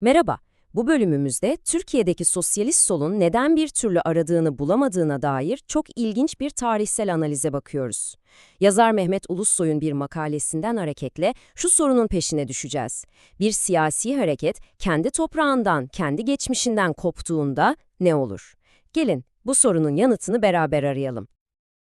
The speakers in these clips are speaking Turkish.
Merhaba, bu bölümümüzde Türkiye'deki sosyalist solun neden bir türlü aradığını bulamadığına dair çok ilginç bir tarihsel analize bakıyoruz. Yazar Mehmet Ulussoy'un bir makalesinden hareketle şu sorunun peşine düşeceğiz. Bir siyasi hareket kendi toprağından, kendi geçmişinden koptuğunda ne olur? Gelin bu sorunun yanıtını beraber arayalım.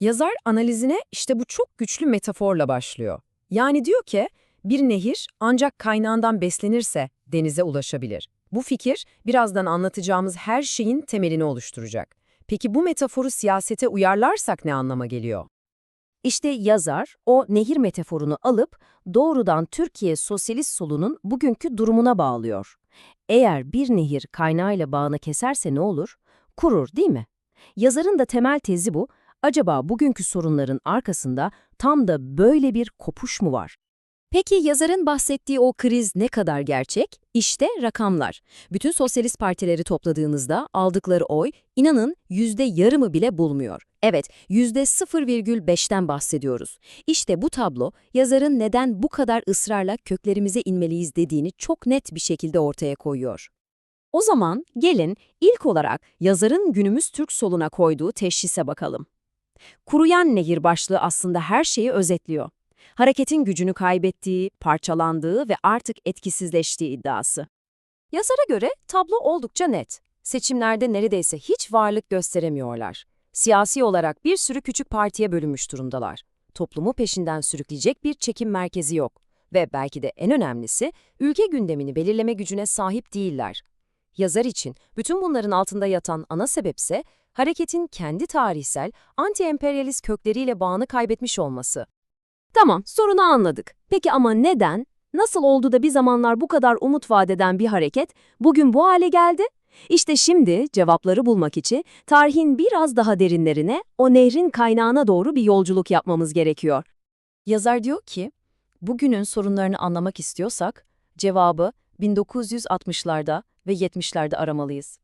Yazar analizine işte bu çok güçlü metaforla başlıyor. Yani diyor ki, bir nehir ancak kaynağından beslenirse denize ulaşabilir. Bu fikir, birazdan anlatacağımız her şeyin temelini oluşturacak. Peki bu metaforu siyasete uyarlarsak ne anlama geliyor? İşte yazar o nehir metaforunu alıp doğrudan Türkiye sosyalist solunun bugünkü durumuna bağlıyor. Eğer bir nehir kaynağıyla bağını keserse ne olur? Kurur değil mi? Yazarın da temel tezi bu. Acaba bugünkü sorunların arkasında tam da böyle bir kopuş mu var? Peki yazarın bahsettiği o kriz ne kadar gerçek? İşte rakamlar. Bütün sosyalist partileri topladığınızda aldıkları oy inanın yüzde yarımı bile bulmuyor. Evet, yüzde 0,5'ten bahsediyoruz. İşte bu tablo yazarın neden bu kadar ısrarla köklerimize inmeliyiz dediğini çok net bir şekilde ortaya koyuyor. O zaman gelin ilk olarak yazarın günümüz Türk soluna koyduğu teşhise bakalım. Kuruyan nehir başlığı aslında her şeyi özetliyor. Hareketin gücünü kaybettiği, parçalandığı ve artık etkisizleştiği iddiası. Yazara göre tablo oldukça net. Seçimlerde neredeyse hiç varlık gösteremiyorlar. Siyasi olarak bir sürü küçük partiye bölünmüş durumdalar. Toplumu peşinden sürükleyecek bir çekim merkezi yok. Ve belki de en önemlisi, ülke gündemini belirleme gücüne sahip değiller. Yazar için bütün bunların altında yatan ana sebepse, hareketin kendi tarihsel, anti-emperyalist kökleriyle bağını kaybetmiş olması. Tamam, sorunu anladık. Peki ama neden? Nasıl oldu da bir zamanlar bu kadar umut vadeden bir hareket bugün bu hale geldi? İşte şimdi cevapları bulmak için tarihin biraz daha derinlerine, o nehrin kaynağına doğru bir yolculuk yapmamız gerekiyor. Yazar diyor ki, bugünün sorunlarını anlamak istiyorsak, cevabı 1960'larda ve 70'lerde aramalıyız.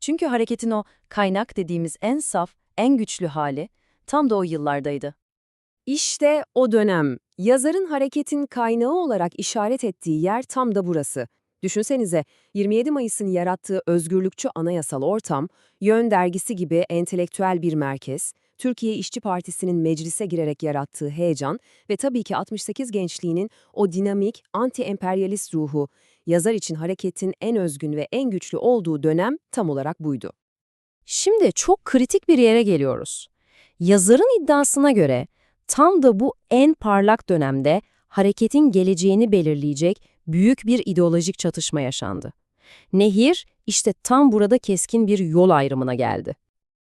Çünkü hareketin o kaynak dediğimiz en saf, en güçlü hali tam da o yıllardaydı. İşte o dönem. Yazarın hareketin kaynağı olarak işaret ettiği yer tam da burası. Düşünsenize, 27 Mayıs'ın yarattığı özgürlükçü anayasal ortam, Yön dergisi gibi entelektüel bir merkez, Türkiye İşçi Partisi'nin meclise girerek yarattığı heyecan ve tabii ki 68 gençliğinin o dinamik, anti-emperyalist ruhu, yazar için hareketin en özgün ve en güçlü olduğu dönem tam olarak buydu. Şimdi çok kritik bir yere geliyoruz. Yazarın iddiasına göre tam da bu en parlak dönemde hareketin geleceğini belirleyecek büyük bir ideolojik çatışma yaşandı. Nehir işte tam burada keskin bir yol ayrımına geldi.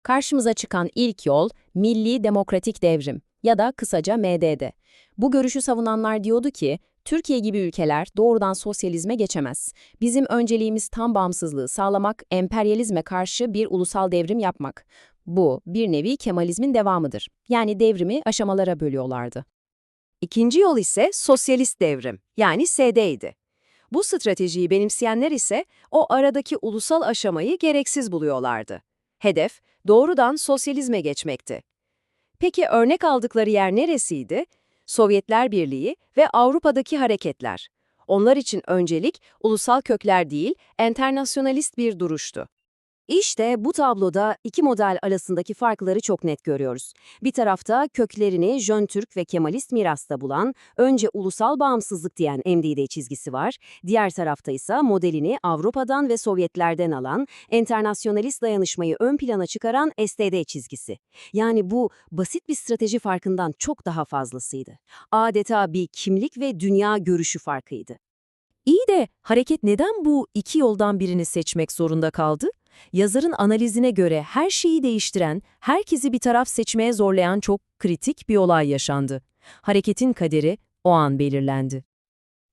Karşımıza çıkan ilk yol Milli Demokratik Devrim ya da kısaca MDD. Bu görüşü savunanlar diyordu ki, Türkiye gibi ülkeler doğrudan sosyalizme geçemez. Bizim önceliğimiz tam bağımsızlığı sağlamak, emperyalizme karşı bir ulusal devrim yapmak. Bu, bir nevi Kemalizmin devamıdır. Yani devrimi aşamalara bölüyorlardı. İkinci yol ise sosyalist devrim, yani SD'ydi. Bu stratejiyi benimseyenler ise o aradaki ulusal aşamayı gereksiz buluyorlardı. Hedef, doğrudan sosyalizme geçmekti. Peki örnek aldıkları yer neresiydi? Sovyetler Birliği ve Avrupa'daki hareketler. Onlar için öncelik ulusal kökler değil, enternasyonalist bir duruştu. İşte bu tabloda iki model arasındaki farkları çok net görüyoruz. Bir tarafta köklerini Jön Türk ve Kemalist mirasta bulan, önce ulusal bağımsızlık diyen MDD çizgisi var. Diğer tarafta ise modelini Avrupa'dan ve Sovyetlerden alan, enternasyonalist dayanışmayı ön plana çıkaran STD çizgisi. Yani bu basit bir strateji farkından çok daha fazlasıydı. Adeta bir kimlik ve dünya görüşü farkıydı. İyi de hareket neden bu iki yoldan birini seçmek zorunda kaldı? Yazarın analizine göre her şeyi değiştiren, herkesi bir taraf seçmeye zorlayan çok kritik bir olay yaşandı. Hareketin kaderi o an belirlendi.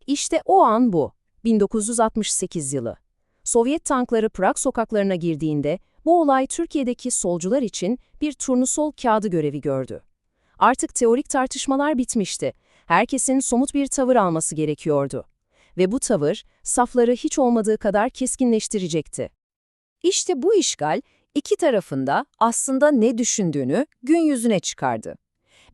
İşte o an bu. 1968 yılı. Sovyet tankları Prag sokaklarına girdiğinde bu olay Türkiye'deki solcular için bir turnusol kağıdı görevi gördü. Artık teorik tartışmalar bitmişti. Herkesin somut bir tavır alması gerekiyordu. Ve bu tavır safları hiç olmadığı kadar keskinleştirecekti. İşte bu işgal iki tarafında aslında ne düşündüğünü gün yüzüne çıkardı.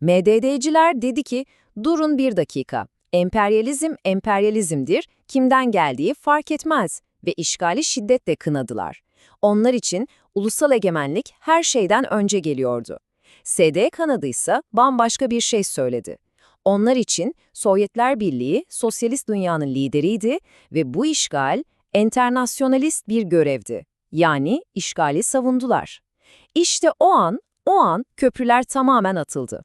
MDD'ciler dedi ki, durun bir dakika, emperyalizm emperyalizmdir, kimden geldiği fark etmez. ve işgali şiddetle kınadılar. Onlar için ulusal egemenlik her şeyden önce geliyordu. SD kanadı ise bambaşka bir şey söyledi. Onlar için Sovyetler Birliği sosyalist dünyanın lideriydi ve bu işgal enternasyonalist bir görevdi. Yani işgali savundular. İşte o an, o an köprüler tamamen atıldı.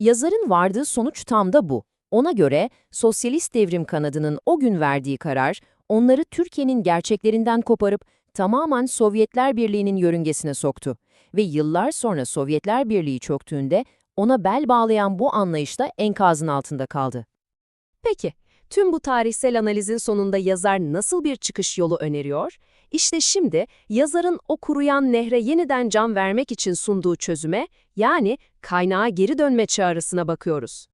Yazarın vardığı sonuç tam da bu. Ona göre sosyalist devrim kanadının o gün verdiği karar, onları Türkiye'nin gerçeklerinden koparıp tamamen Sovyetler Birliği'nin yörüngesine soktu. Ve yıllar sonra Sovyetler Birliği çöktüğünde ona bel bağlayan bu anlayışla enkazın altında kaldı. Peki, tüm bu tarihsel analizin sonunda yazar nasıl bir çıkış yolu öneriyor? İşte şimdi yazarın o kuruyan nehre yeniden can vermek için sunduğu çözüme, yani kaynağa geri dönme çağrısına bakıyoruz.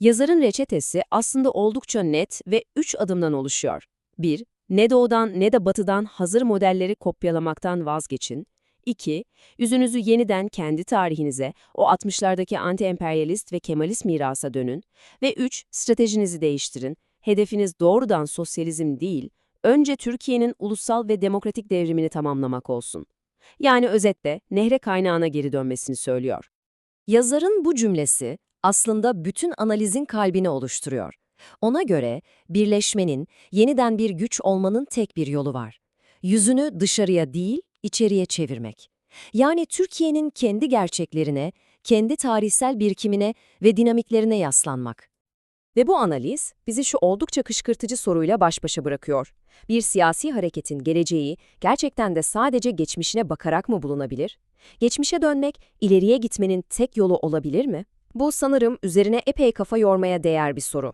Yazarın reçetesi aslında oldukça net ve üç adımdan oluşuyor. 1. Ne doğudan ne de batıdan hazır modelleri kopyalamaktan vazgeçin. 2. Yüzünüzü yeniden kendi tarihinize, o 60'lardaki anti-emperyalist ve kemalist mirasa dönün. Ve 3. Stratejinizi değiştirin. Hedefiniz doğrudan sosyalizm değil, önce Türkiye'nin ulusal ve demokratik devrimini tamamlamak olsun. Yani özetle nehre kaynağına geri dönmesini söylüyor. Yazarın bu cümlesi aslında bütün analizin kalbini oluşturuyor. Ona göre birleşmenin, yeniden bir güç olmanın tek bir yolu var. Yüzünü dışarıya değil, içeriye çevirmek. Yani Türkiye'nin kendi gerçeklerine, kendi tarihsel birikimine ve dinamiklerine yaslanmak. Ve bu analiz bizi şu oldukça kışkırtıcı soruyla baş başa bırakıyor. Bir siyasi hareketin geleceği gerçekten de sadece geçmişine bakarak mı bulunabilir? Geçmişe dönmek, ileriye gitmenin tek yolu olabilir mi? Bu sanırım üzerine epey kafa yormaya değer bir soru.